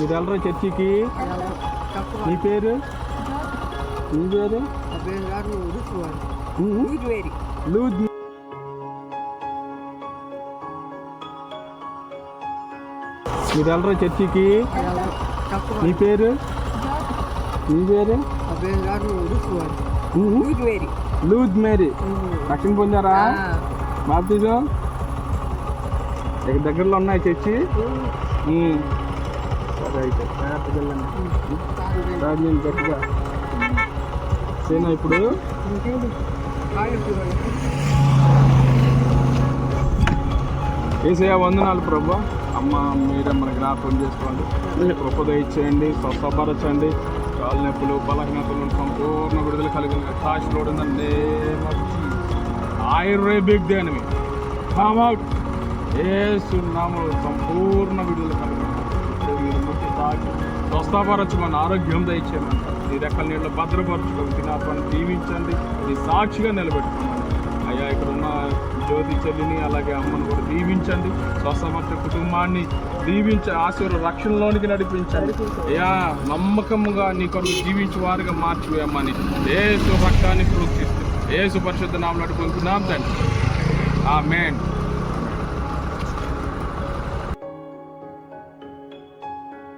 మీరు వెళ్ళరా చర్చికి? నీ పేరు? నీ పేరు? మీరు వెళ్ళరా చర్చికి? నీ పేరు? నీ పేరు. లూద్ మేరీ రక్షణ పొందారా బాప్తిజం? ఇక్కడ దగ్గరలో ఉన్నాయి చర్చి? రైట్. అయితే జాగ్రత్తగా వెళ్ళండి. రాజు గట్టిగా. సేనా ఇప్పుడు? ఏసయ్య వందనాలు ప్రభు. అమ్మ మీరే మన జ్ఞాపకం చేసుకోండి. మీ కృప స్వస్థపరచండి. కాలు నొప్పులు బలహీనతలు సంపూర్ణ విడుదల కలిగిన ఉందండి ఆయుర్వేదిక్ దేనివి. కమ్ ఏ ఏసునామలు సంపూర్ణ విడుదల కలిగిన స్వస్థపరచమని ఆరోగ్యం దయచేయమని నీ రెక్కల నీళ్ళు భద్రపరచుకోండి జ్ఞాపాన్ని దీవించండి ఇది సాక్షిగా నిలబెట్టుకోమని అయ్యా ఇక్కడ ఉన్న జ్యోతి చెల్లిని అలాగే అమ్మను కూడా దీవించండి. స్వస్థపరచ కుటుంబాన్ని దీవించ ఆశీర్వ రక్షణలోనికి నడిపించండి. అయ్యా నమ్మకముగా నీ కొరకు జీవించే వారుగా మార్చివేయమని ఏసు రక్తాన్ని సృష్టిస్తూ ఏసు పరిశుద్ధ నామలు నడుపుకుంటున్నాం తండ్రి. ఆ మేన్